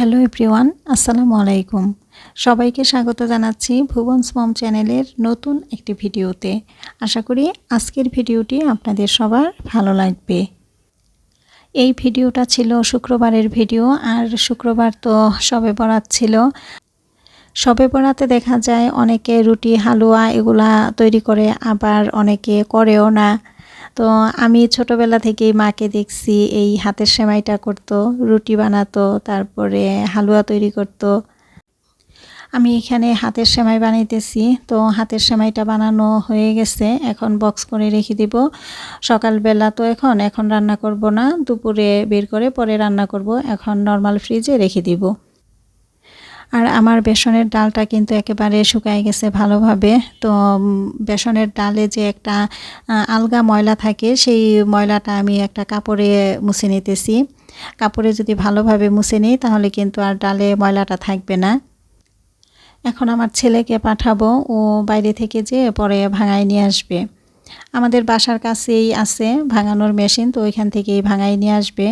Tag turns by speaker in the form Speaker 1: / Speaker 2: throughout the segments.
Speaker 1: Hello everyone, আসসালামু আলাইকুম। সবাইকে স্বাগত জানাচ্ছি ভুবনস মম চ্যানেলের নতুন একটি ভিডিওতে। আশা করি আজকের ভিডিওটি আপনাদের সবার ভালো লাগবে। এই ভিডিওটা ছিল শুক্রবারের ভিডিও, আর শুক্রবার তো সবে বরাত ছিল। সবে বরাতে দেখা যায় অনেকে রুটি, হালুয়া এগুলা তৈরি করে, আবার অনেকে করেও না। তো আমি ছোটবেলা থেকেই মাকে দেখছি, এই হাতের সেমাইটা করতো, রুটি বানাতো, তারপরে হালুয়া তৈরি করতো। আমি এখানে হাতের সেমাই বানাইতেছি, তো হাতের সেমাইটা বানানো হয়ে গেছে, এখন বক্স করে রেখে দিব। সকালবেলা তো এখন এখন রান্না করব না, দুপুরে বের করে পরে রান্না করব, এখন নর্মাল ফ্রিজে রেখে দিব। আর আমার বেসনের ডালটা কিন্তু একেবারে শুকায় গেছে ভালোভাবে। তো বেসনের ডালে যে একটা আলগা ময়লা থাকে, সেই ময়লাটা আমি একটা কাপড়ে মুছে নিতেছি। কাপড়ে যদি ভালোভাবে মুছে নিই, তাহলে কিন্তু আর ডালে ময়লাটা থাকবে না। এখন আমার ছেলেকে পাঠাবো, ও বাইরে থেকে যে পরে ভাঙায় নিয়ে আসবে। আমাদের বাসার কাছেই আছে ভাঙানোর মেশিন, তো ওইখান থেকেই ভাঙাই নিয়ে আসবে।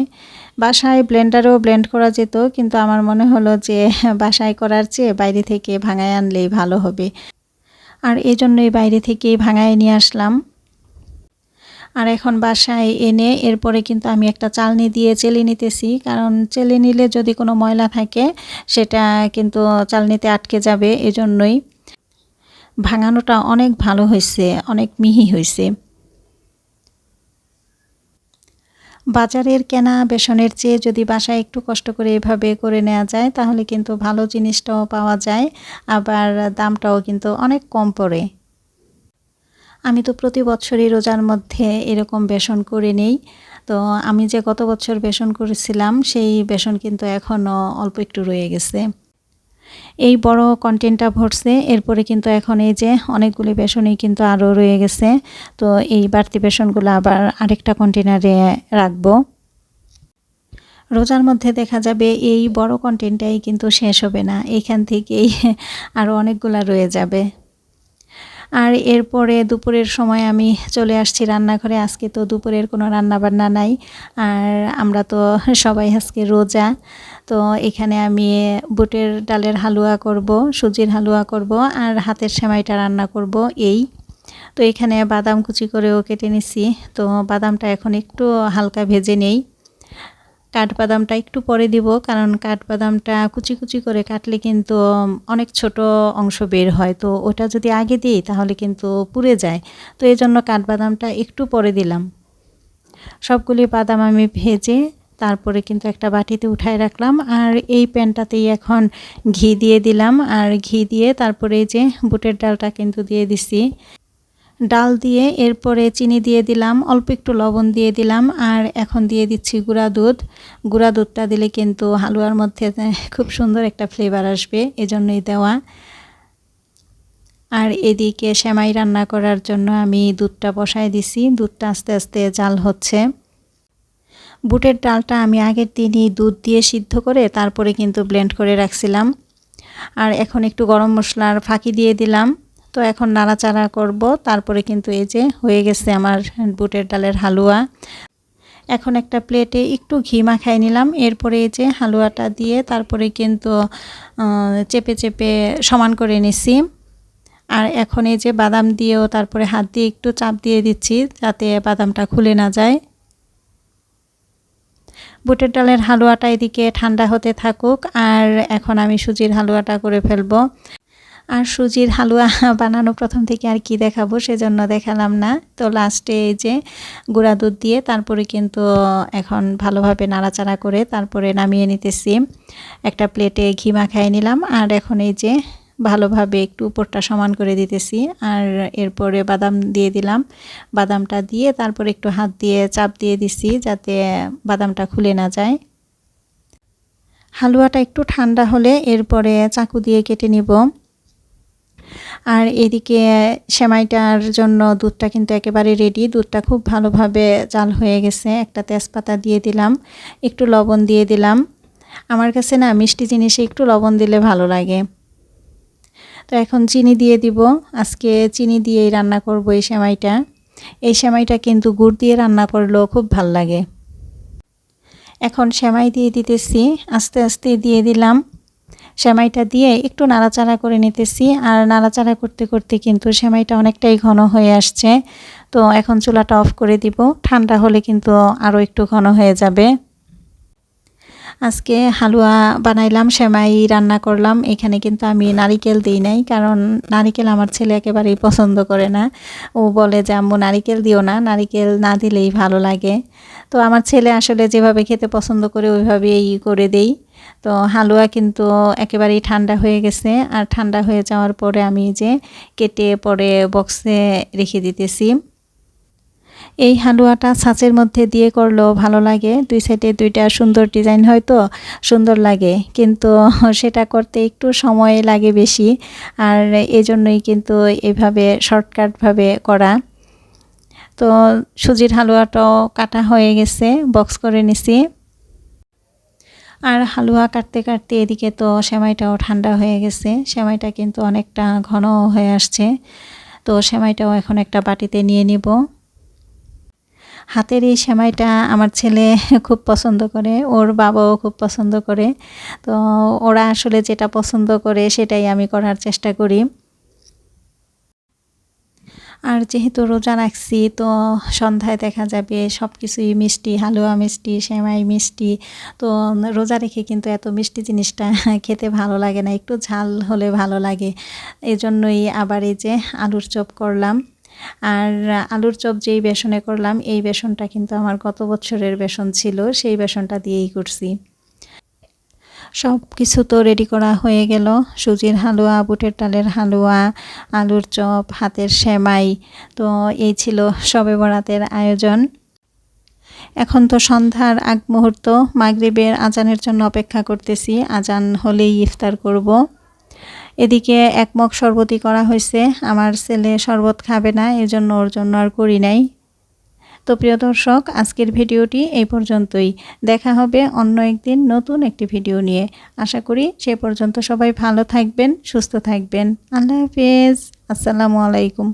Speaker 1: বাসায় ব্লেন্ডারেও ব্লেন্ড করা যেত, কিন্তু আমার মনে হলো যে বাসায় করার চেয়ে বাইরে থেকে ভাঙায় আনলেই ভালো হবে। আর এই জন্যই বাইরে থেকেই ভাঙায় নিয়ে আসলাম। আর এখন বাসায় এনে এরপরে কিন্তু আমি একটা চালনি দিয়ে চেলে নিতেছি, কারণ চেলে নিলে যদি কোনো ময়লা থাকে, সেটা কিন্তু চালনিতে আটকে যাবে, এজন্যই। ভাঙানোটা অনেক ভালো হয়েছে, অনেক মিহি হয়েছে। বাজারের কেনা বেসনের চেয়ে যদি বাসায় একটু কষ্ট করে এভাবে করে নেওয়া যায়, তাহলে কিন্তু ভালো জিনিসটাও পাওয়া যায়, আবার দামটাও কিন্তু অনেক কম পড়ে। আমি তো প্রতি বছরই রোজার মধ্যে এরকম বেসন করে নেই। তো আমি যে গত বছর বেসন করেছিলাম, সেই বেসন কিন্তু এখনও অল্প একটু রয়ে গেছে। এই বড় কন্টেন্টটা ভরছে, এরপরে কিন্তু এখন এই যে অনেকগুলি বেসনই কিন্তু আরও রয়ে গেছে। তো এই বাড়তি বেসনগুলো আবার আরেকটা কন্টেনারে রাখব। রোজার মধ্যে দেখা যাবে এই বড় কন্টেন্টটাই কিন্তু শেষ হবে না। এখান থেকেই আরও অনেকগুলা রয়ে যাবে। আর এরপরে দুপুরের সময় আমি চলে আসছি রান্নাঘরে। আজকে তো দুপুরের কোনো রান্না বান্না নাই। আর আমরা তো সবাই আজকে রোজা। তো এখানে আমি বুটের ডালের হালুয়া করব, সুজির হালুয়া করব আর হাতের সেমাইটা রান্না করব এই। তো এখানে বাদাম কুচি করেও কেটে নিছি। তো বাদামটা এখন একটু হালকা ভেজে নেই। কাঠবাদামটা একটু পরে দিব, কারণ কাঠবাদামটা কুচি কুচি করে কাটলে কিন্তু অনেক ছোট অংশ বের হয়। তো ওটা যদি আগে দিই তাহলে কিন্তু পুড়ে যায়। তো এই জন্য কাঠবাদামটা একটু পরে দিলাম। সবগুলি বাদাম আমি ভেজে তারপরে কিন্তু একটা বাটিতে উঠায় রাখলাম আর এই প্যানটাতেই এখন ঘি দিয়ে দিলাম। আর ঘি দিয়ে তারপরে যে বুটের ডালটা কিন্তু দিয়ে দিছি। ডাল দিয়ে এরপরে চিনি দিয়ে দিলাম, অল্প একটু লবণ দিয়ে দিলাম, আর এখন দিয়ে দিচ্ছি গুঁড়া দুধ। গুঁড়া দুধটা দিলে কিন্তু হালুয়ার মধ্যে খুব সুন্দর একটা ফ্লেভার আসবে, এজন্যই দেওয়া। আর এদিকে সেমাই রান্না করার জন্য আমি দুধটা বসায় দিছি, দুধটা আস্তে আস্তে জাল হচ্ছে। বুটের ডালটা আমি আগের দিনই দুধ দিয়ে সিদ্ধ করে তারপরে কিন্তু ব্লেন্ড করে রাখছিলাম। আর এখন একটু গরম মশলার ফাঁকি দিয়ে দিলাম। তো এখন নাড়াচাড়া করব। তারপরে কিন্তু এই যে হয়ে গেছে আমার বুটের ডালের হালুয়া। এখন একটা প্লেটে একটু ঘি মাখাই নিলাম। এরপরে এই যে হালুয়াটা দিয়ে তারপরে কিন্তু চেপে চেপে সমান করে নিছি। আর এখন এই যে বাদাম দিয়েও তারপরে হাত দিয়ে একটু চাপ দিয়ে দিচ্ছি যাতে বাদামটা খুলে না যায়। বুটের ডালের হালুয়াটা এদিকে ঠান্ডা হতে থাকুক। আর এখন আমি সুজির হালুয়াটা করে ফেলব। আর সুজির হালুয়া বানানো প্রথম থেকে আর কি দেখাবো সেজন্য দেখালাম না। তো লাস্টে এই যে গুঁড়া দুধ দিয়ে তারপরে কিন্তু এখন ভালোভাবে নাড়াচাড়া করে তারপরে নামিয়ে নিতেছি। একটা প্লেটে ঘি মাখাই নিলাম আর এখন এই যে ভালোভাবে একটু উপরটা সমান করে দিতেছি আর এরপরে বাদাম দিয়ে দিলাম। বাদামটা দিয়ে তারপরে একটু হাত দিয়ে চাপ দিয়ে দিছি যাতে বাদামটা খুলে না যায়। হালুয়াটা একটু ঠান্ডা হলে এরপরে চাকু দিয়ে কেটে নিব। আর এদিকে সেমাইটার জন্য দুধটা কিন্তু একেবারে রেডি দুধটা খুব ভালোভাবে জাল হয়ে গেছে। একটা তেজপাতা দিয়ে দিলাম, একটু লবণ দিয়ে দিলাম। আমার কাছে না মিষ্টি জিনিসে একটু লবণ দিলে ভালো লাগে। তো এখন চিনি দিয়ে দিব। আজকে চিনি দিয়েই রান্না করব এই সেমাইটা। এই সেমাইটা কিন্তু গুড় দিয়ে রান্না করলেও খুব ভালো লাগে। এখন সেমাই দিয়ে দিতেছি। আস্তে আস্তে দিয়ে দিলাম। সেমাইটা দিয়ে একটু নাড়াচাড়া করে নিতেছি। আর নাড়াচাড়া করতে করতে কিন্তু সেমাইটা অনেকটাই ঘন হয়ে আসছে। তো এখন চুলাটা অফ করে দিব। ঠান্ডা হলে কিন্তু আরও একটু ঘন হয়ে যাবে। আজকে হালুয়া বানাইলাম, সেমাই রান্না করলাম। এখানে কিন্তু আমি নারিকেল দিই নাই, কারণ নারিকেল আমার ছেলে একেবারেই পছন্দ করে না। ও বলে যে, আম্মু, নারিকেল দিও না, নারিকেল না দিলেই ভালো লাগে। তো আমার ছেলে আসলে যেভাবে খেতে পছন্দ করে, ওইভাবেই করে দেই। তো হালুয়া কিন্তু একেবারেই ঠান্ডা হয়ে গেছে, আর ঠান্ডা হয়ে যাওয়ার পরে আমি যে কেটে পরে বক্সে রেখে দিতেছি। এই হালুয়াটা ছাঁচের মধ্যে দিয়ে করলেও ভালো লাগে। দুই সাইডে দুইটা সুন্দর ডিজাইন হয়তো সুন্দর লাগে। কিন্তু সেটা করতে একটু সময় লাগে বেশি। আর এজন্যই কিন্তু এভাবে শর্টকাটভাবে করা। তো সুজির হালুয়াটাও কাটা হয়ে গেছে বক্স করে নিছি। আর হালুয়া কাটতে কাটতে এদিকে তো সেমাইটাও ঠান্ডা হয়ে গেছে। সেমাইটা কিন্তু অনেকটা ঘন হয়ে আসছে। তো সেমাইটাও এখন একটা বাটিতে নিয়ে নিব। হাতের এই সেমাইটা আমার ছেলে খুব পছন্দ করে, ওর বাবাও খুব পছন্দ করে। তো ওরা আসলে যেটা পছন্দ করে সেটাই আমি করার চেষ্টা করি। আর যেহেতু রোজা রাখছি, তো সন্ধ্যায় দেখা যাবে সব কিছুই মিষ্টি, হালুয়া মিষ্টি, সেমাই মিষ্টি। তো রোজা রেখে কিন্তু এত মিষ্টি জিনিসটা খেতে ভালো লাগে না, একটু ঝাল হলে ভালো লাগে। এজন্যই আবার এই যে আলুর চপ করলাম। আর আলুর চপ যেই বেসনে করলাম, এই বেসনটা কিন্তু আমার গত বছরের বেসন ছিল, সেই বেসনটা দিয়েই করছি। সব কিছু তো রেডি করা হয়ে গেল। সুজির হালুয়া, বুটের ডালের হালুয়া, আলুর চপ, হাতের সেমাই, তো এই ছিল সবে বরাতের আয়োজন। এখন তো সন্ধ্যার আগ মুহূর্ত, মাগরিবের আজানের জন্য অপেক্ষা করতেছি। আজান হলেই ইফতার করব। এদিকে এক মগ শরবতই করা হয়েছে। আমার ছেলে শরবত খাবে না, এজন্য ওর জন্য আর করি নাই। তো প্রিয় দর্শক, আজকের ভিডিওটি এই পর্যন্তই। দেখা হবে অন্য একদিন নতুন একটি ভিডিও নিয়ে। আশা করি সে পর্যন্ত সবাই ভালো থাকবেন, সুস্থ থাকবেন। আল্লাহ হাফেজ। আসসালামু আলাইকুম।